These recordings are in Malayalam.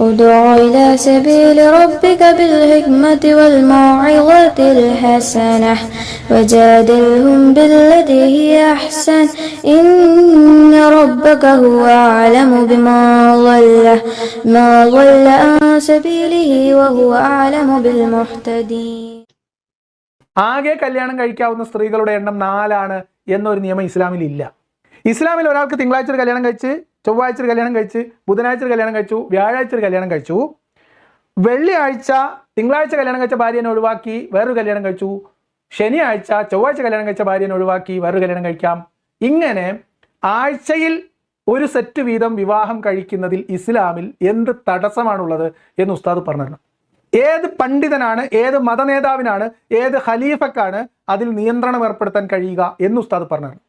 ادع إلى سبيل ربك بالحكمة والموعظة الحسنة وجادلهم بالتي هي أحسن إن ربك هو أعلم بما ضل ما ضل عن سبيله وهو أعلم بالمهتدين ആകെ കല്യാണം കഴിക്കാവുന്ന സ്ത്രീകളുടെ എണ്ണം നാലാണ് എന്നൊരു നിയമം ഇസ്ലാമിൽ ഇല്ല ഇസ്ലാമിൽ ഒരാൾക്ക് തിങ്കളാഴ്ച ഒരു കല്യാണം കഴിച്ച് ചൊവ്വാഴ്ച ഒരു കല്യാണം കഴിച്ച് ബുധനാഴ്ച ഒരു കല്യാണം കഴിച്ചു വ്യാഴാഴ്ച ഒരു കല്യാണം കഴിച്ചു. വെള്ളിയാഴ്ച തിങ്കളാഴ്ച കല്യാണം കഴിച്ച ഭാര്യനെ ഒഴിവാക്കി വേറൊരു കല്യാണം കഴിച്ചു. ശനിയാഴ്ച ചൊവ്വാഴ്ച കല്യാണം കഴിച്ച ഭാര്യനെ ഒഴിവാക്കി വേറൊരു കല്യാണം കഴിക്കാം. ഇങ്ങനെ ആഴ്ചയിൽ ഒരു സെറ്റ് വീതം വിവാഹം കഴിക്കുന്നതിൽ ഇസ്ലാമിൽ എന്ത് തടസ്സമാണുള്ളത് എന്ന് ഉസ്താദ് പറഞ്ഞു ഏത് പണ്ഡിതനാണ് ഏത് മതനേതാവിനാണ് ഏത് ഖലീഫക്കാണ് അതിൽ നിയന്ത്രണം ഏർപ്പെടുത്താൻ കഴിയുക എന്ന് ഉസ്താദ് പറഞ്ഞു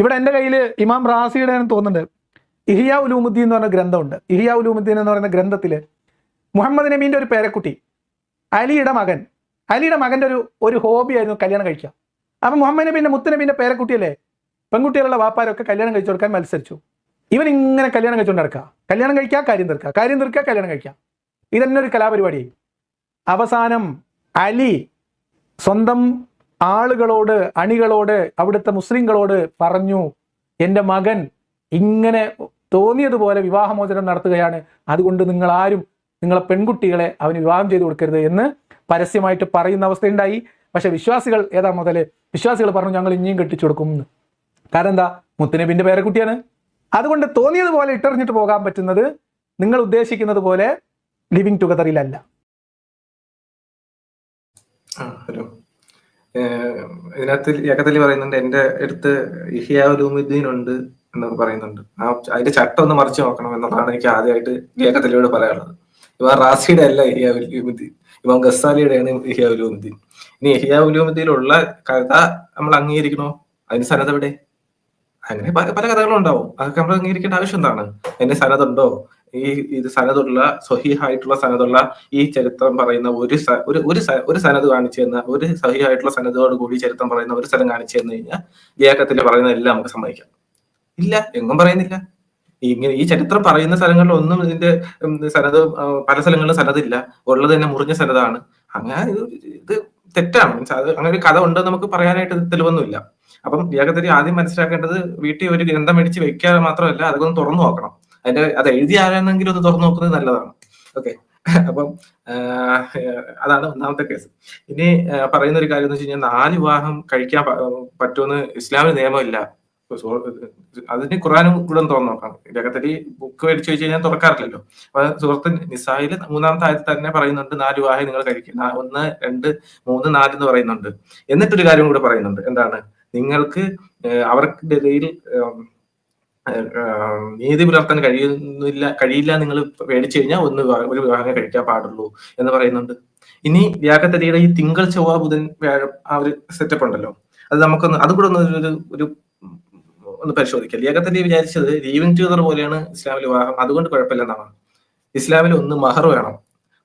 ഇവിടെ എന്റെ കയ്യിൽ ഇമാം റാസിയുടെ തോന്നുന്നുണ്ട്. ഇഹിയ ഉലൂമുദ്ദീൻ എന്ന് പറഞ്ഞ ഗ്രന്ഥമുണ്ട്. ഇഹിയ ഉലൂമുദ്ദീൻ എന്ന് പറയുന്ന ഗ്രന്ഥത്തിൽ മുഹമ്മദ് നബീന്റെ ഒരു പേരക്കുട്ടി അലിയുടെ മകൻ. അലിയുടെ മകന്റെ ഒരു ഒരു ഹോബിയായിരുന്നു കല്യാണം കഴിക്കുക. അപ്പം മുഹമ്മദ് നബീന്റെ മുത്തുനബീന്റെ പേരക്കുട്ടിയല്ലേ? പെൺകുട്ടികളുള്ള വാപ്പാരൊക്കെ കല്യാണം കഴിച്ചു കൊടുക്കാൻ മത്സരിച്ചു. ഇവൻ ഇങ്ങനെ കല്യാണം കഴിച്ചുകൊണ്ട് നടക്കുക. കല്യാണം കഴിക്കുക കാര്യം തീർക്കുക. കാര്യം തീർക്കുക കല്യാണം കഴിക്കുക. ഇതന്നെ ഒരു കലാപരിപാടി. അവസാനം അലി സ്വന്തം ആളുകളോട് അണികളോട് അവിടുത്തെ മുസ്ലിങ്ങളോട് പറഞ്ഞു എന്റെ മകൻ ഇങ്ങനെ തോന്നിയതുപോലെ വിവാഹമോചനം നടത്തുകയാണ്. അതുകൊണ്ട് നിങ്ങൾ ആരും നിങ്ങളെ പെൺകുട്ടികളെ അവന് വിവാഹം ചെയ്തു കൊടുക്കരുത് എന്ന് പരസ്യമായിട്ട് പറയുന്ന അവസ്ഥയുണ്ടായി. പക്ഷെ വിശ്വാസികൾ ഏതാ മുതൽ വിശ്വാസികൾ പറഞ്ഞു ഞങ്ങൾ ഇനിയും കെട്ടിച്ചു കൊടുക്കും എന്ന്. കാരണം എന്താ? മുത്തനബിന്റെ പേരക്കുട്ടിയാണ്. അതുകൊണ്ട് തോന്നിയതുപോലെ ഇട്ടെറിഞ്ഞിട്ട് പോകാൻ പറ്റുന്നത് നിങ്ങൾ ഉദ്ദേശിക്കുന്നത് പോലെ ലിവിങ് ടുഗദറിലല്ല. ഹലോ. ഇതിനകത്ത് ഏകത്തിൽ പറയുന്നുണ്ട് എന്റെ അടുത്ത് ഇഹിയാ ഉണ്ട്. എന്നൊക്കെ പറയുന്നുണ്ട്. ആ അതിന്റെ ചട്ടം ഒന്ന് മറിച്ച് നോക്കണം എന്നുള്ളതാണ് എനിക്ക് ആദ്യമായിട്ട് ലേഖത്തിലൂടെ പറയാനുള്ളത്. ഇവ റാസിയുടെ അല്ല ഇഹിയാവുലുദ്ദീൻ ഇവ ഗസാലിയുടെയാണ് ഇഹിയാവുലുദ്ദീൻ ഇനി ഇഹിയാവുലുദ്ദീനുള്ള കഥ നമ്മൾ അംഗീകരിക്കണോ? അതിന് സനത് എവിടെ? അങ്ങനെ പല കഥകളും ഉണ്ടാവും. അതൊക്കെ നമ്മൾ അംഗീകരിക്കേണ്ട ആവശ്യം എന്താണ്? അതിന്റെ സനതുണ്ടോ ഈ ഇത് സനതുള്ള സഹിഹായിട്ടുള്ള സനതുള്ള ഈ ചരിത്രം പറയുന്ന ഒരു ഒരു ഒരു ഒരു സനത് കാണിച്ചു തന്ന ഒരു സഹിഹായിട്ടുള്ള സനതോട് കൂടി ചരിത്രം പറയുന്ന ഒരു സ്ഥലം കാണിച്ചു തന്നു കഴിഞ്ഞാൽ ഏകത്തിൽ പറയുന്ന എല്ലാം നമുക്ക് സമ്മതിക്കാം. ഇല്ല എങ്ങും പറയുന്നില്ല. ഇങ്ങനെ ഈ ചരിത്രം പറയുന്ന സ്ഥലങ്ങളിൽ ഒന്നും ഇതിന്റെ സനത് പല സ്ഥലങ്ങളിലും സനതില്ല. ഉള്ളത് തന്നെ മുറിഞ്ഞ സനതാണ്. അങ്ങനെ ഇത് തെറ്റാണ്. മീൻസ് അത് അങ്ങനെ ഒരു കഥ ഉണ്ടെന്ന് നമുക്ക് പറയാനായിട്ട് തെളിവൊന്നുമില്ല. അപ്പം ലിയാക്കത്തിൽ ആദ്യം മനസ്സിലാക്കേണ്ടത് വീട്ടിൽ ഒരു ഗ്രന്ഥം മേടിച്ച് വെക്കാതെ മാത്രമല്ല അതൊന്ന് തുറന്നു നോക്കണം. അതിന്റെ അത് എഴുതി ആരാണെങ്കിലും ഒന്ന് തുറന്നു നോക്കുന്നത് നല്ലതാണ്. ഓക്കെ. അപ്പം അതാണ് ഒന്നാമത്തെ കേസ്. ഇനി പറയുന്ന ഒരു കാര്യം എന്ന് വെച്ച് കഴിഞ്ഞാൽ നാല് വിവാഹം കഴിക്കാൻ പറ്റുമെന്ന് ഇസ്ലാമിന് നിയമമില്ല. അതിന് ഖുറാനും കൂടെ തുറന്നു നോക്കണം ജഗത്തലി ബുക്ക് മേടിച്ചു വെച്ച് കഴിഞ്ഞാൽ തുറക്കാറില്ലല്ലോ. അപ്പൊ സുഹൃത്ത് നിസായിൽ മൂന്നാമത്തെ ആയത്തിൽ തന്നെ പറയുന്നുണ്ട് നാല് വിവാഹം നിങ്ങൾ കഴിക്കും. ഒന്ന് രണ്ട് മൂന്ന് നാല് എന്ന് പറയുന്നുണ്ട്. എന്നിട്ടൊരു കാര്യം കൂടെ പറയുന്നുണ്ട്. എന്താണ്? നിങ്ങൾക്ക് അവർക്ക് ഇടയിൽ നീതി പുലർത്താൻ കഴിയുന്നില്ല കഴിയില്ല നിങ്ങൾ മേടിച്ചു കഴിഞ്ഞാൽ ഒന്ന് ഒരു വിവാഹം കഴിക്കാൻ പാടുള്ളൂ എന്ന് പറയുന്നുണ്ട്. ഇനി വ്യാഖത്തരിയുടെ ഈ തിങ്കൾ ചൊവ്വ ബുധൻ ആ ഒരു സെറ്റപ്പ് ഉണ്ടല്ലോ. അത് നമുക്കൊന്ന് അതുകൂടെ ഒന്ന് ഒരു ഒരു ഒന്ന് പരിശോധിക്കാം. ലിയാഖത്തലി വിചാരിച്ചത് ലീവിംഗ് ടുഗദർ പോലെയാണ് ഇസ്ലാമിൽ വിവാഹം. അതുകൊണ്ട് കുഴപ്പമില്ലെന്നാണ് ഇസ്ലാമിൽ ഒന്ന് മഹർ വേണം.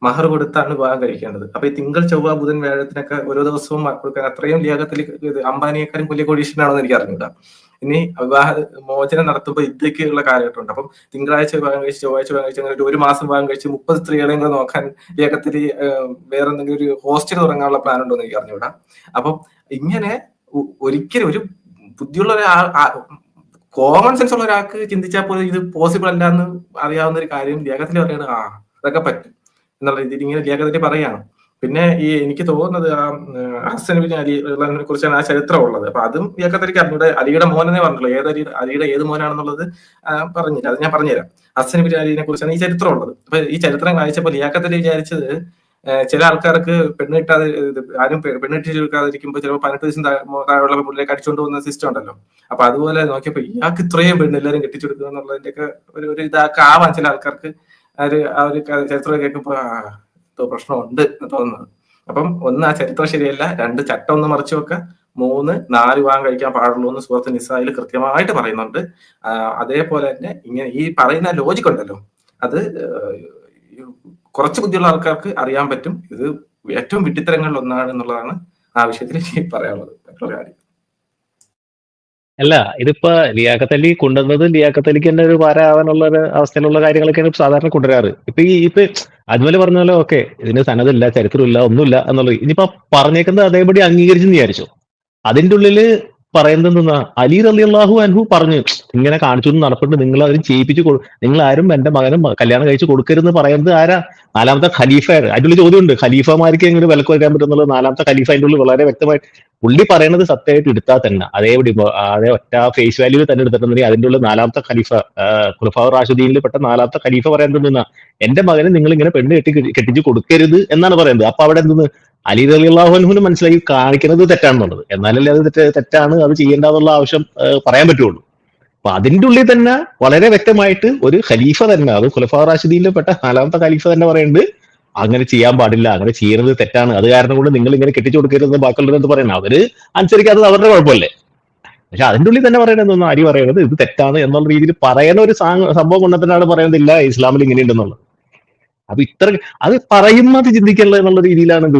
മഹർ കൊടുത്താണ് വിവാഹം കഴിക്കേണ്ടത്. അപ്പൊ ഈ തിങ്കൾ ചൊവ്വ ബുധൻ വ്യാഴത്തിനൊക്കെ ഓരോ ദിവസവും കൊടുക്കാൻ അത്രയും ലിയാഖത്തലി ഇത് അംബാനിയേക്കാളും വലിയ കൊടീഷനാണോ എന്ന് എനിക്ക് അറിഞ്ഞൂടാ. ഇനി വിവാഹ മോചനം നടത്തുമ്പോൾ ഇതൊക്കെയുള്ള കാലഘട്ടമുണ്ട്. അപ്പം തിങ്കളാഴ്ച വിവാഹം കഴിച്ച് ചൊവ്വാഴ്ച വിവാഹം കഴിച്ച് അങ്ങനെ ഒരു ഒരു മാസം വിവാഹം കഴിച്ച് മുപ്പത് സ്ത്രീകളെയും കൂടെ നോക്കാൻ ലേഖത്തിൽ വേറെ എന്തെങ്കിലും ഒരു ഹോസ്റ്റൽ തുടങ്ങാനുള്ള പ്ലാൻ ഉണ്ടോ എന്ന് എനിക്ക് അറിഞ്ഞൂടാ. അപ്പം ഇങ്ങനെ ഒരിക്കലും ഒരു ബുദ്ധിയുള്ള ഒരാൾ കോമൺ സെൻസ് ഉള്ള ഒരാൾക്ക് ചിന്തിച്ചാൽ പോലും ഇത് പോസിബിൾ അല്ല എന്ന് അറിയാവുന്ന ഒരു കാര്യം ലേഖത്തിൽ പറയാണ് ആ അതൊക്കെ പറ്റും എന്നുള്ള രീതിയിൽ ഇങ്ങനെ ലേഖത്തിൽ പറയാണ്. പിന്നെ ഈ എനിക്ക് തോന്നുന്നത് ആ ഹസൻ ബിൻ അലി കുറിച്ചാണ് ആ ചരിത്രം ഉള്ളത്. അപ്പൊ അതും ലേഖത്തിലേക്ക് അറിഞ്ഞൂടെ. അലിയുടെ മോനെന്നേ പറഞ്ഞുള്ളൂ ഏത് അലി അലിയുടെ ഏത് മോനാണെന്നുള്ളത് പറഞ്ഞില്ല. അത് ഞാൻ പറഞ്ഞുതരാം. ഹസൻ ബിൻ അലിനെ കുറിച്ചാണ് ഈ ചരിത്രം ഉള്ളത്. അപ്പൊ ഈ ചരിത്രം വായിച്ചപ്പോൾ ലിയാക്കത്തിൽ വിചാരിച്ചത് ചില ആൾക്കാർക്ക് പെണ്ണ് കിട്ടാതെ ആരും പെണ്ണ് കിട്ടി കൊടുക്കാതിരിക്കുമ്പോൾ ചിലപ്പോൾ പതിനെട്ട് താഴെ- താഴെയുള്ള പിള്ളേരെ അടിച്ചുകൊണ്ട് പോകുന്ന സിസ്റ്റം ഉണ്ടല്ലോ. അപ്പൊ അതുപോലെ നോക്കിയപ്പോൾ ഇയാൾക്ക് ഇത്രയും പെണ്ണ് എല്ലാവരും കെട്ടിച്ചെടുക്കുക എന്നുള്ളതിന്റെ ഒക്കെ ഒരു ഒരു ഇതാക്കെ ആവാൻ ചില ആൾക്കാർക്ക്. ഒരു ആ ഒരു ചരിത്രം കേൾക്കുമ്പോ ആ, പ്രശ്നമുണ്ട് എന്ന് തോന്നുന്നത്. അപ്പം ഒന്ന് ആ ചരിത്രം ശരിയല്ല. രണ്ട് ചട്ടം ഒന്ന് മറിച്ചു വെക്കുക മൂന്ന് നാല് വിവാഹം കഴിക്കാൻ പാടുള്ളൂ എന്ന് സുഹൃത്ത് നിസായിൽ കൃത്യമായിട്ട് പറയുന്നുണ്ട്. അതേപോലെ തന്നെ ഇങ്ങനെ ഈ പറയുന്ന ലോജിക് ഉണ്ടല്ലോ. അത് കുറച്ച് ബുദ്ധിയുള്ള ആൾക്കാർക്ക് അറിയാൻ പറ്റും. ഇത് ഏറ്റവും വിട്ടിത്തരങ്ങളിൽ ഒന്നാണ് എന്നുള്ളതാണ് ആ വിഷയത്തിൽ പറയാനുള്ളത്. മറ്റുള്ള കാര്യം. അല്ല ഇതിപ്പോ ലിയാക്കത്തലി കൊണ്ടുവന്നത് ലിയാക്കത്തലിക്ക് തന്നെ ഒരു പാര ആവാനുള്ള ഒരു അവസ്ഥയിലുള്ള കാര്യങ്ങളൊക്കെയാണ് സാധാരണ കൊണ്ടുവരാറ്. ഇപ്പൊ ഈ ഇപ്പൊ അതുപോലെ പറഞ്ഞാലോ ഓക്കെ ഇതിന് സന്നദ്ധമില്ല ചരിത്രമില്ല ഒന്നുമില്ല എന്നുള്ളത്. ഇനിയിപ്പോ പറഞ്ഞേക്കുന്നത് അതേപടി അംഗീകരിച്ചെന്ന് വിചാരിച്ചു? അതിന്റെ ഉള്ളിൽ പറയുന്നത് എന്തെന്നാ അലി റലി അള്ളാഹു അൻഹു പറഞ്ഞു ഇങ്ങനെ കാണിച്ചു നടപ്പുണ്ട്. നിങ്ങൾ അതിന് ചെയ്യിപ്പിച്ചു നിങ്ങൾ ആരും എന്റെ മകനും കല്യാണം കഴിച്ചു കൊടുക്കരുതെന്ന് പറയുന്നത് ആരാ? നാലാമത്തെ ഖലീഫ. അതിന്റെ ഉള്ളിൽ ചോദ്യമുണ്ട്. ഖലീഫമാർക്ക് എങ്ങനെ വിലക്ക് വയ്ക്കാൻ പറ്റുന്നുള്ളത് നാലാമത്തെ ഖലീഫ അതിന്റെ ഉള്ളിൽ വളരെ വ്യക്തമായി പുള്ളി പറയുന്നത് സത്യമായിട്ട് എടുത്താൽ തന്നെ. അതേപടി ഇപ്പൊ അതേ ഒറ്റ ഫേസ് വാല്യൂ തന്നെ എടുത്തിട്ടുണ്ടെങ്കിൽ അതിന്റെ ഉള്ളിൽ നാലാമത്തെ ഖലീഫ ഖുലഫാവ് റാഷിദീനിൽ പെട്ട നാലാമത്തെ ഖലീഫ പറയുന്നത് എന്നാ എന്റെ മകന് നിങ്ങൾ ഇങ്ങനെ പെണ്ണ് കെട്ടി കെട്ടിച്ച് കൊടുക്കരുത് എന്നാണ് പറയുന്നത്. അപ്പൊ അവിടെ എന്തെന്ന്? അലി അലി അള്ളാഹുനുവിന് മനസ്സിലായി കാണിക്കുന്നത് തെറ്റാണെന്നുള്ളത്. എന്നാലല്ലേ അത് തെറ്റ് തെറ്റാണ് അത് ചെയ്യേണ്ടതെന്നുള്ള ആവശ്യം പറയാൻ പറ്റുള്ളൂ. അപ്പൊ അതിന്റെ ഉള്ളിൽ തന്നെ വളരെ വ്യക്തമായിട്ട് ഒരു ഖലീഫ തന്നെ അത് ഖുലഫാ റാഷിദീനിൽ പെട്ട നാലാമത്തെ ഖലീഫ തന്നെ പറയുന്നത് അങ്ങനെ ചെയ്യാൻ പാടില്ല അങ്ങനെ ചെയ്യുന്നത് തെറ്റാണ്. അത് കാരണം കൊണ്ട് നിങ്ങൾ ഇങ്ങനെ കെട്ടിച്ചു കൊടുക്കരുതെന്ന് ബാക്കിയുള്ളവരെന്ന് പറയുന്നത് അവർ അനുസരിക്കാത്തത് അവരുടെ കുഴപ്പമല്ലേ? പക്ഷെ അതിന്റെ ഉള്ളിൽ തന്നെ പറയണത് ഒന്ന് ആര് പറയണത് ഇത് തെറ്റാണ് എന്നുള്ള രീതിയിൽ പറയുന്ന ഒരു സംഭവം പറയുന്നത് പറയുന്നില്ല ഇസ്ലാമിൽ ഇങ്ങനെയുണ്ടെന്നുള്ളത്. അപ്പൊ ഇത്ര അത് പറയുന്നത് ചിന്തിക്കല്ല എന്നുള്ള രീതിയിലാണ് ഇത്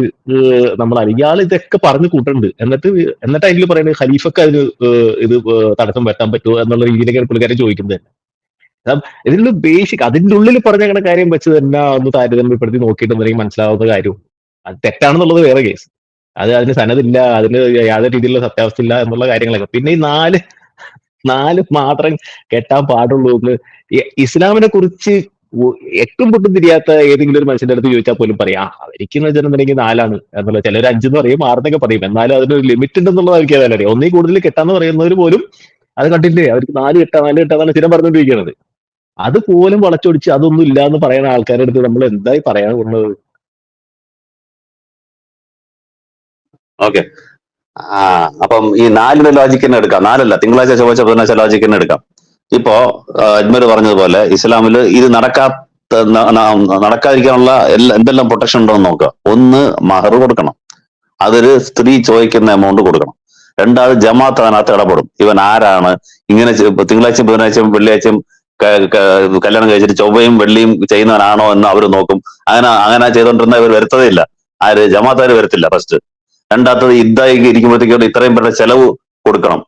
നമ്മൾ നമ്മൾ ആൾ ഇതൊക്കെ പറഞ്ഞു കൂട്ടുന്നുണ്ട് എന്നിട്ട് എന്നിട്ട് അതിൽ പറയുന്നത് ഖലീഫക്ക് അതിന് ഇത് തടസ്സം വരുത്താൻ പറ്റുമോ എന്നുള്ള രീതിയിലേക്കാണ് പുള്ളിക്കാരെ ചോദിക്കുന്നത് തന്നെ. അപ്പം ഇതിനുള്ള ബേസിക് അതിന്റെ ഉള്ളിൽ പറഞ്ഞ കാര്യം വെച്ച് തന്നെ ഒന്ന് താരതമ്യപ്പെടുത്തി നോക്കിയിട്ടുണ്ടെങ്കിൽ മനസ്സിലാവുന്ന കാര്യവും അത് തെറ്റാണെന്നുള്ളത് വേറെ കേസ് അത് അതിന് സനതില്ല അതിന് യാതൊരു രീതിയിലുള്ള സത്യാവസ്ഥ ഇല്ല എന്നുള്ള കാര്യങ്ങളൊക്കെ. പിന്നെ ഈ നാല് നാല് മാത്രം കെട്ടാൻ പാടുള്ളൂ എന്ന് ഇസ്ലാമിനെ കുറിച്ച് എട്ടും പൊട്ടും തിരിയാത്ത ഏതെങ്കിലും ഒരു മനുഷ്യന്റെ അടുത്ത് ചോദിച്ചാൽ പോലും പറയാം അവർക്ക് എന്ന് വെച്ചിട്ടുണ്ടെങ്കിൽ നാലാണ്. എന്നുള്ള ചിലർ അഞ്ചെന്ന് പറയും ആറെന്നൊക്കെ പറയും. എന്നാലും അതിനൊരു ലിമിറ്റ് ഉണ്ടെന്നുള്ളത് അവർക്ക് ഏതായാലും അറിയാം. ഒന്നേ കൂടുതൽ കെട്ടാന്ന് പറയുന്നവർ പോലും അത് കണ്ടില്ലേ? അവർക്ക് നാല് കെട്ടാ നാല് കെട്ടാന്നാണ് സ്ഥിരം പറഞ്ഞുകൊണ്ടിരിക്കുന്നത്. അതുപോലും വളച്ചൊടിച്ച് അതൊന്നും ഇല്ല എന്ന് പറയുന്ന ആൾക്കാരുടെ അടുത്ത് നമ്മൾ എന്തായി പറയാൻ കൊണ്ടത് ഓക്കെ. ആ അപ്പം ഈ നാലിന്റെ ലോജിക്ക് തന്നെ എടുക്കാം. നാലല്ല തിങ്കളാഴ്ച ചൊവ്വാഴ്ച ബുധനാഴ്ച ലോജിക്ക് തന്നെ എടുക്കാം. ഇപ്പോ അജ്മർ പറഞ്ഞതുപോലെ ഇസ്ലാമിൽ ഇത് നടക്കാത്ത നടക്കാതിരിക്കാനുള്ള എല്ലാ എന്തെല്ലാം പ്രൊട്ടക്ഷൻ ഉണ്ടോ എന്ന് നോക്കുക. ഒന്ന് മഹർ കൊടുക്കണം. അതൊരു സ്ത്രീ ചോദിക്കുന്ന എമൗണ്ട് കൊടുക്കണം. രണ്ടാമത് ജമാഅത്ത് അതിനകത്ത് ഇടപെടും. ഇവൻ ആരാണ്? ഇങ്ങനെ തിങ്കളാഴ്ചയും ബുധനാഴ്ചയും വെള്ളിയാഴ്ചയും കല്യാണം കഴിച്ചിട്ട് ചൊവ്വയും വെള്ളിയും ചെയ്യുന്നവനാണോ എന്ന് അവർ നോക്കും. അങ്ങനെ അങ്ങനെ ചെയ്തോണ്ടിരുന്ന ഇവർ വരുത്തതേ ഇല്ല. ആര്? ജമാഅത്തുകാർ വരത്തില്ല ഫസ്റ്റ് രണ്ടാമത്തത് ഇദ്ദായി ഇരിക്കുമ്പോഴത്തേക്കും ഇത്രയും പേരുടെ ചെലവ് കൊടുക്കണം.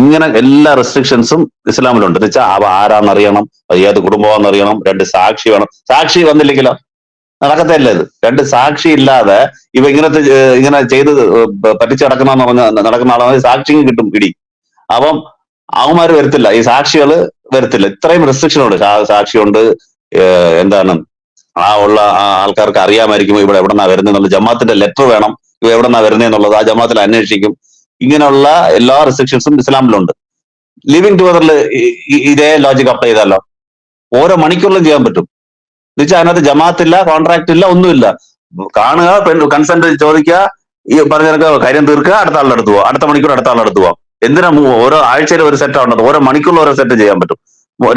ഇങ്ങനെ എല്ലാ റെസ്ട്രിക്ഷൻസും ഇസ്ലാമിലുണ്ട്. എന്ന് വെച്ചാൽ അവ ആരാന്നറിയണം? ഏത് കുടുംബമാണെന്നറിയണം? രണ്ട് സാക്ഷി വേണം. സാക്ഷി വന്നില്ലെങ്കിലോ? നടക്കത്തില്ല ഇത്. രണ്ട് സാക്ഷി ഇല്ലാതെ ഇവ ഇങ്ങനത്തെ ഇങ്ങനെ ചെയ്ത് പറ്റിച്ചു നടക്കണമെന്ന് പറഞ്ഞ നടക്കുന്ന ആളാണെങ്കിൽ സാക്ഷിയും കിട്ടും പിടി അപ്പം അവന്മാർ വരത്തില്ല. ഈ സാക്ഷികൾ വരത്തില്ല. ഇത്രയും റെസ്ട്രിക്ഷൻ ഉണ്ട്. സാക്ഷിയുണ്ട്. എന്താണ്? ആ ഉള്ള ആൾക്കാർക്ക് അറിയാമായിരിക്കും ഇവിടെ എവിടെ വരുന്നത് വരുന്നത് ജമാത്തിന്റെ ലെറ്റർ വേണം. ഇവ എവിടെ വരുന്നത് എന്നുള്ളത് ആ ജമാത്തിൽ അന്വേഷിക്കും. ഇങ്ങനെയുള്ള എല്ലാ റെസ്ട്രിക്ഷൻസും ഇസ്ലാമിലുണ്ട്. ലിവിങ് ടുഗദറിൽ ഇതേ ലോജിക് അപ്ലൈ ചെയ്താലോ? ഓരോ മണിക്കൂറിലും ചെയ്യാൻ പറ്റും. എന്നുവെച്ചാൽ അതിനകത്ത് ജമാഅത്തില്ല കോൺട്രാക്ട് ഇല്ല ഒന്നുമില്ല കാണുക കൺസെന്റ് ചോദിക്കുക ഈ പറഞ്ഞ കാര്യം തീർക്കുക അടുത്ത ആളുടെ അടുത്ത് പോവാം. അടുത്ത മണിക്കൂർ അടുത്ത ആളുടെ അടുത്ത് പോവാം. എന്തിനാ ഓരോ ആഴ്ചയിൽ ഒരു സെറ്റ് ആണത് ഓരോ മണിക്കൂറിൽ ഓരോ സെറ്റ് ചെയ്യാൻ പറ്റും.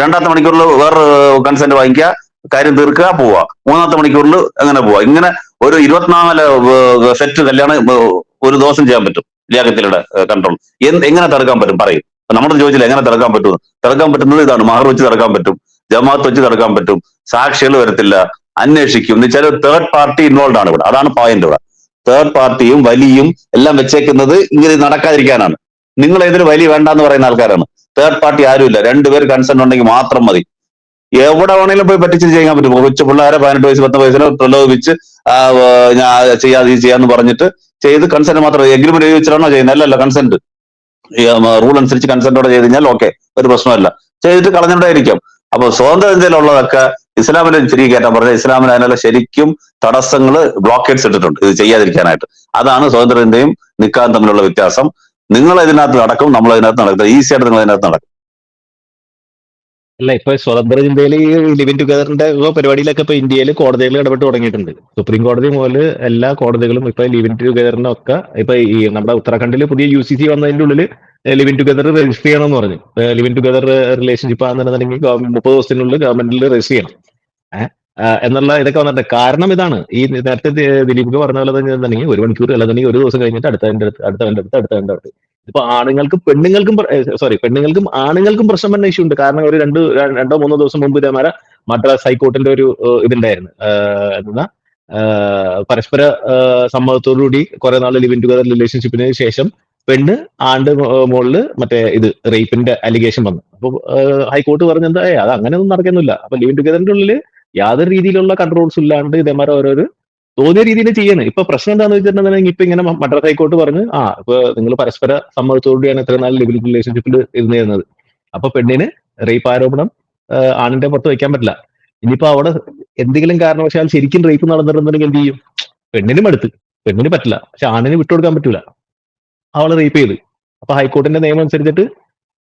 രണ്ടാമത്തെ മണിക്കൂറിൽ വേറെ കൺസെന്റ് വാങ്ങിക്കുക കാര്യം തീർക്കുക പോവാ. മൂന്നാമത്തെ മണിക്കൂറിൽ അങ്ങനെ പോവാ. ഇങ്ങനെ ഒരു ഇരുപത്തിനാല് സെറ്റ് കല്യാണം ഒരു ദിവസം ചെയ്യാൻ പറ്റും. ലിയാഖത്തിലുടെ കൺട്രോൾ എങ്ങനെ തടുക്കാൻ പറ്റും? പറയും. നമ്മൾ ചോദിച്ചില്ല എങ്ങനെ തടുക്കാൻ പറ്റും തടുക്കാൻ പറ്റുന്നത് ഇതാണ് മഹർ വെച്ച് തടുക്കാൻ പറ്റും. ജമാഅത്ത് വെച്ച് തടുക്കാൻ പറ്റും. സാക്ഷികൾ വരത്തില്ല അന്വേഷിക്കും. എന്ന് വെച്ചാൽ തേർഡ് പാർട്ടി ഇൻവോൾവ് ആണ് ഇവിടെ. അതാണ് പോയിന്റ് ഇവിടെ. തേർഡ് പാർട്ടിയും വലിയും എല്ലാം വെച്ചേക്കുന്നത് ഇങ്ങനെ നടക്കാതിരിക്കാനാണ്. നിങ്ങൾ ഇതിന് വലിയ വേണ്ടെന്ന് പറയുന്ന ആൾക്കാരാണ്. തേർഡ് പാർട്ടി ആരുമില്ല. രണ്ടുപേർ കൺസേൺ ഉണ്ടെങ്കിൽ മാത്രം മതി. എവിടെ വേണേലും പോയി പറ്റിച്ച് ചെയ്യാൻ പറ്റും. കൊച്ചു പിള്ളേരെ പതിനെട്ട് വയസ്സ് പത്ത് വയസ്സിന് പ്രലോഭിപ്പിച്ച് ഞാൻ ചെയ്യാതെ ചെയ്യാന്ന് പറഞ്ഞിട്ട് ചെയ്ത് കൺസെന്റ് മാത്രം എഗ്രിമെന്റ് ചോദിച്ചിട്ടാണോ ചെയ്യുന്നത്? അല്ലല്ല കൺസെന്റ് റൂൾ അനുസരിച്ച് കൺസെന്റോടെ ചെയ്ത് കഴിഞ്ഞാൽ ഓക്കെ ഒരു പ്രശ്നമല്ല ചെയ്തിട്ട് കളഞ്ഞിട്ടായിരിക്കും അപ്പൊ സ്വതന്ത്ര ഉള്ളതൊക്കെ ഇസ്ലാമിൽ ശരി കയറ്റാൻ പറഞ്ഞാൽ ഇസ്ലാമിന് അതിനുള്ള ശരിക്കും തടസ്സങ്ങൾ ബ്ലോക്കേഡ്സ് ഇട്ടിട്ടുണ്ട്. ഇത് ചെയ്യാതിരിക്കാനായിട്ട്. അതാണ് സ്വതന്ത്ര ഇന്ത്യയും നിക്കാനും തമ്മിലുള്ള വ്യത്യാസം. നിങ്ങൾ ഇതിനകത്ത് നടക്കും നമ്മൾ അതിനകത്ത് നടക്കും ഈസിയായിട്ട് നിങ്ങൾ അതിനകത്ത് നടക്കും. അല്ല ഇപ്പൊ സ്വതന്ത്ര ചിന്തയിൽ ഈ ലിവിൻ ടുഗദറിന്റെ പരിപാടിയിലൊക്കെ ഇപ്പൊ ഇന്ത്യയിൽ കോടതികൾ ഇടപെട്ട് തുടങ്ങിയിട്ടുണ്ട്. സുപ്രീം കോടതി മുതൽ എല്ലാ കോടതികളും ഇപ്പൊ ലിവിൻ ടുഗദറിന്റെ ഒക്കെ ഇപ്പൊ ഈ നമ്മുടെ ഉത്തരാഖണ്ഡിൽ പുതിയ യു സി സി വന്നതിന്റെ ഉള്ളിൽ ലിവിൻ ടുഗദർ രജിസ്റ്റർ ചെയ്യണം എന്ന് പറഞ്ഞു. ലിവിൻ ടുഗദർ റിലേഷൻഷിപ്പ് ആണെന്നുണ്ടെങ്കിൽ മുപ്പത് ദിവസത്തിനുള്ളിൽ ഗവൺമെന്റിൽ രജിസ്റ്റർ ചെയ്യണം. എന്നുള്ള ഇതൊക്കെ വന്നിട്ട് കാരണം ഇതാണ്. ഈ നേരത്തെ ദിലീപ് പറഞ്ഞ പോലെ തന്നെ ഒരു മണിക്കൂർ അല്ലെന്നുണ്ടെങ്കിൽ ഒരു ദിവസം കഴിഞ്ഞിട്ട് അടുത്തതിന്റെ അടുത്ത് അടുത്തവന്റെ അടുത്ത് അടുത്തവന്റെ അടുത്ത്. ഇപ്പൊ ആണുങ്ങൾക്കും പെണ്ണുങ്ങൾക്കും സോറി പെണ്ണുങ്ങൾക്കും ആണുങ്ങൾക്കും പ്രശ്നം തന്നെ ഇഷ്യൂ ഉണ്ട്. കാരണം ഒരു രണ്ട് രണ്ടോ മൂന്നോ ദിവസം മുമ്പ് ഇതേമാരെ മദ്രാസ് ഹൈക്കോർട്ടിന്റെ ഒരു ഇതുണ്ടായിരുന്നു. എന്താ പരസ്പര സമ്മതത്തോടുകൂടി കുറെ നാൾ ലിവിൻ ടുഗദർ റിലേഷൻഷിപ്പിന് ശേഷം പെണ്ണ് ആണ്ട് മുകളിൽ മറ്റേ ഇത് റേപ്പിന്റെ അലിഗേഷൻ വന്നു. അപ്പൊ ഹൈക്കോർട്ട് പറഞ്ഞ എന്താ അത് അങ്ങനെയൊന്നും നടക്കുന്നില്ല. അപ്പൊ ലിവിൻ ടുഗദറിന്റെ ഉള്ളിൽ യാതൊരു രീതിയിലുള്ള കൺട്രോൾസ് ഇല്ലാണ്ട് ഇതേമാരെ ഓരോരോ തോന്നിയ രീതിയിൽ ചെയ്യണം. ഇപ്പൊ പ്രശ്നം എന്താണെന്ന് വെച്ചിട്ടുണ്ടെങ്കിൽ ഇപ്പൊ ഇങ്ങനെ മദ്രാസ് ഹൈക്കോർട്ട് പറഞ്ഞ് ആ ഇപ്പൊ നിങ്ങൾ പരസ്പര സമ്മതത്തോടുകൂടിയാണ് ഇത്ര നാല് ലിബിൾ റിലേഷൻഷിപ്പിൽ ഇരുന്നിരുന്നത് അപ്പൊ പെണ്ണിന് റേപ്പ് ആരോപണം ആണിന്റെ പുറത്ത് വെക്കാൻ പറ്റില്ല. ഇനിയിപ്പോ അവിടെ എന്തെങ്കിലും കാരണവശാൽ ശരിക്കും റേപ്പ് നടന്നിട്ടുണ്ടെങ്കിൽ എന്ത് ചെയ്യും? പെണ്ണിനും അടുത്ത്. പെണ്ണിന് പറ്റില്ല. പക്ഷെ ആണിന് വിട്ടുകൊടുക്കാൻ പറ്റൂല. അവളെ റേപ്പ് ചെയ്ത്. അപ്പൊ ഹൈക്കോർട്ടിന്റെ നിയമം അനുസരിച്ചിട്ട്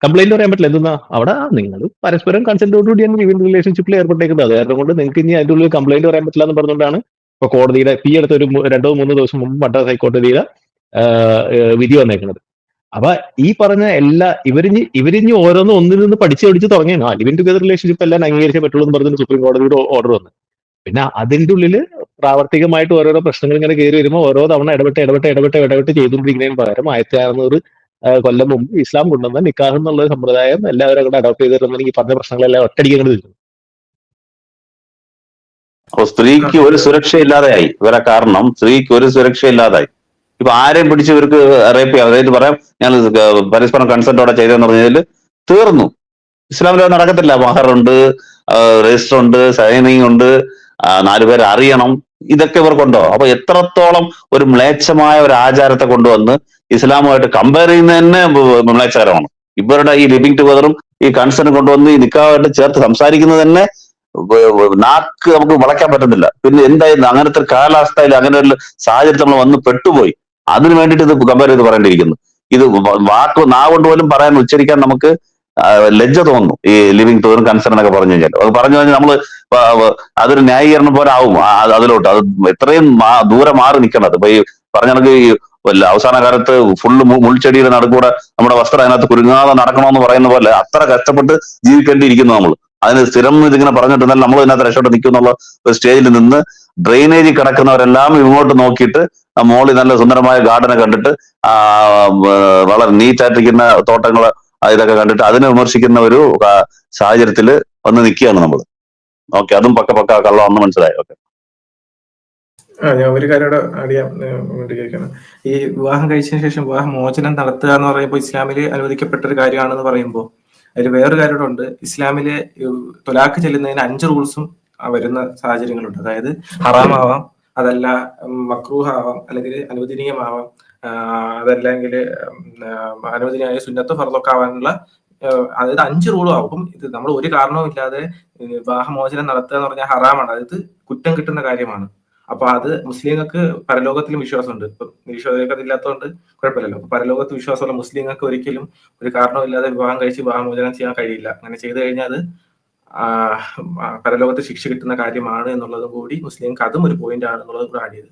കംപ്ലൈന്റ് പറയാൻ പറ്റില്ല. എന്തെന്നാ? അവിടെ നിങ്ങൾ പരസ്പരം കൺസെന്റോടുകൂടിയാണ് ലിവിംഗ് റിലേഷൻഷിപ്പിൽ ഏർപ്പെട്ടേക്കുന്നത് അത് കാരണം കൊണ്ട് നിങ്ങൾക്ക് ഇനി അതിന്റെ ഉള്ളിൽ കംപ്ലൈന്റ് പറയാൻ പറ്റില്ല എന്ന് പറഞ്ഞുകൊണ്ടാണ് ഇപ്പൊ കോടതിയുടെ പി എടുത്ത ഒരു രണ്ടോ മൂന്നോ ദിവസം മുമ്പ് മദ്രാസ് ഹൈക്കോടതിയുടെ വിധി വന്നേക്കുന്നത് അപ്പൊ ഈ പറഞ്ഞ എല്ലാ ഇവരിഞ്ഞ് ഇവരിഞ്ഞ് ഓരോന്നും ഒന്നിൽ നിന്ന് പഠിച്ചു പഠിച്ച് തുടങ്ങിയാണ് ആ ലിവിംഗ് ടുഗദർ റിലേഷൻഷിപ്പ് എല്ലാം അംഗീകരിച്ചേ പറ്റുള്ളൂ എന്ന് പറഞ്ഞിട്ട് സുപ്രീം കോടതിയുടെ ഓർഡർ വന്നു. പിന്നെ അതിന്റെ ഉള്ളിൽ പ്രാവർത്തികമായിട്ട് ഓരോരോ പ്രശ്നങ്ങൾ ഇങ്ങനെ കയറി വരുമ്പോൾ ഓരോ തവണ ഇടപെട്ട് ഇടപെട്ട് ഇടപെട്ട് ഇടപെട്ട് ചെയ്തുകൊണ്ടിരിക്കുന്നതിന് പകരം ആയിരത്തി അറുന്നൂറ് കൊല്ലം മുമ്പ് ഇസ്ലാം കൊണ്ടുവന്ന നിക്കാഹ് എന്നുള്ള സമ്പ്രദായം എല്ലാവരും അവിടെ അഡോപ്റ്റ് ചെയ്തിട്ടുണ്ടെങ്കിൽ ഈ പറഞ്ഞ പ്രശ്നങ്ങളെല്ലാം അങ്ങോട്ട് തീർന്നു അപ്പൊ സ്ത്രീക്ക് ഒരു സുരക്ഷ ഇല്ലാതെയായി ഇവരെ കാരണം സ്ത്രീക്ക് ഒരു സുരക്ഷ ഇല്ലാതായി ഇപ്പൊ ആരെയും പിടിച്ച് ഇവർക്ക് റേപ്പ് ചെയ്യാം. അതായത് പറയാം ഞാൻ പരസ്പരം കൺസെന്റോടെ ചെയ്തെന്ന് പറഞ്ഞതിൽ തീർന്നു. ഇസ്ലാമിൽ നടക്കത്തില്ല. മഹറുണ്ട് രജിസ്റ്റർ ഉണ്ട് സൈനിങ് ഉണ്ട് നാലുപേരെ അറിയണം. ഇതൊക്കെ ഇവർക്കുണ്ടോ അപ്പൊ എത്രത്തോളം ഒരു മ്ലേച്ഛമായ ഒരു ആചാരത്തെ കൊണ്ടുവന്ന് ഇസ്ലാമുമായിട്ട് കമ്പയർ ചെയ്യുന്നത് തന്നെ മ്ലേച്ഛകരമാണ്. ഇവരുടെ ഈ ലിവിങ് ടുഗദറും ഈ കൺസേൺ കൊണ്ടുവന്ന് ഈ നിക്കാവായിട്ട് ചേർത്ത് സംസാരിക്കുന്നത് തന്നെ നാക്ക് നമുക്ക് വളയ്ക്കാൻ പറ്റുന്നില്ല. പിന്നെ എന്തായിരുന്നു അങ്ങനത്തെ കാലാവസ്ഥയിൽ അങ്ങനെ ഒരു സാഹചര്യത്തിൽ നമ്മൾ വന്ന് പെട്ടുപോയി. അതിനു വേണ്ടിയിട്ട് ഇത് കമ്പയർ ചെയ്ത് പറയേണ്ടിയിരിക്കുന്നു. ഇത് വാക്ക് നാ കൊണ്ട് പോലും പറയാൻ ഉച്ചരിക്കാൻ നമുക്ക് ലജ്ജ തോന്നുന്നു. ഈ ലിവിങ് ടൂറും കൺസേൺ ഒക്കെ പറഞ്ഞു കഴിഞ്ഞാൽ അത് പറഞ്ഞു കഴിഞ്ഞാൽ വ- അതൊരു ന്യായീകരണം പോലെ ആവും. അതിലോട്ട്. അത് എത്രയും ദൂരെ മാറി നിൽക്കണം ഇപ്പൊ ഈ പറഞ്ഞ കണക്ക് ഈ അവസാന കാലത്ത് ഫുള്ള് മുൾച്ചെടിയുടെ നടുക്കൂടെ നമ്മുടെ വസ്ത്രം അതിനകത്ത് കുരുങ്ങാതെ നടക്കണമെന്ന് പറയുന്ന പോലെ അത്ര കഷ്ടപ്പെട്ട് ജീവിക്കേണ്ടിയിരിക്കുന്നു നമ്മൾ അതിന് സ്ഥിരം ഇതിങ്ങനെ പറഞ്ഞിട്ടുണ്ടെങ്കിൽ നമ്മൾ ഇതിനകത്ത് രക്ഷപ്പെട്ട് നിൽക്കുന്നുള്ള ഒരു സ്റ്റേജിൽ നിന്ന് ഡ്രെയിനേജ് കിടക്കുന്നവരെല്ലാം ഇങ്ങോട്ട് നോക്കിയിട്ട് മോളിൽ നല്ല സുന്ദരമായ ഗാർഡനെ കണ്ടിട്ട് വളരെ നീറ്റായിട്ടിരിക്കുന്ന തോട്ടങ്ങൾ ഇതൊക്കെ കണ്ടിട്ട് അതിനെ വിമർശിക്കുന്ന ഒരു സാഹചര്യത്തിൽ വന്ന് നിൽക്കുകയാണ് നമ്മൾ ഓക്കെ അതും പക്ക പക്ക കള്ളം അന്ന് മനസ്സിലായി. ഓക്കെ ആ ഞാൻ ഒരു കാര്യം കൂടെ വേണ്ടി ചോദിക്കണം ഈ വിവാഹം കഴിച്ചതിന് ശേഷം വിവാഹ മോചനം നടത്തുക എന്ന് പറയുമ്പോൾ ഇസ്ലാമിൽ അനുവദിക്കപ്പെട്ട ഒരു കാര്യമാണെന്ന് പറയുമ്പോൾ അതിൽ വേറൊരു കാര്യം ഉണ്ട് ഇസ്ലാമിലെ തൊലാക്ക് ചെല്ലുന്നതിന് അഞ്ച് റൂൾസും വരുന്ന സാഹചര്യങ്ങളുണ്ട്. അതായത് ഹറാമാവാം അതല്ല മക്രൂഹ് ആവാം അല്ലെങ്കിൽ അനുവദനീയമാവാം. അതല്ലെങ്കിൽ അനുവദനീയമായ സുന്നത്ത് ഫർദൊക്കെ ആവാനുള്ള അതായത് അഞ്ച് റൂളും ആവും. ഇത് നമ്മൾ ഒരു കാരണവും ഇല്ലാതെ വിവാഹമോചനം നടത്തുക എന്ന് പറഞ്ഞാൽ ഹറാമാണ്. അതായത് കുറ്റം കിട്ടുന്ന കാര്യമാണ്. അപ്പൊ അത് മുസ്ലിങ്ങൾക്ക് പരലോകത്തിലും വിശ്വാസമുണ്ട്. ഇപ്പൊ അതില്ലാത്തതുകൊണ്ട് കുഴപ്പമില്ലല്ലോ. പരലോകത്ത് വിശ്വാസമുള്ള മുസ്ലിങ്ങൾക്ക് ഒരിക്കലും ഒരു കാരണമില്ലാതെ വിവാഹം കഴിച്ച് വിവാഹമോചനം ചെയ്യാൻ കഴിയില്ല. അങ്ങനെ ചെയ്തു കഴിഞ്ഞാൽ അത് പരലോകത്ത് ശിക്ഷ കിട്ടുന്ന കാര്യമാണ് എന്നുള്ളതും കൂടി മുസ്ലിങ്ങൾക്ക് അതും ഒരു പോയിന്റ് ആണ് എന്നുള്ളത് കൂടെ ആഡ് ചെയ്ത്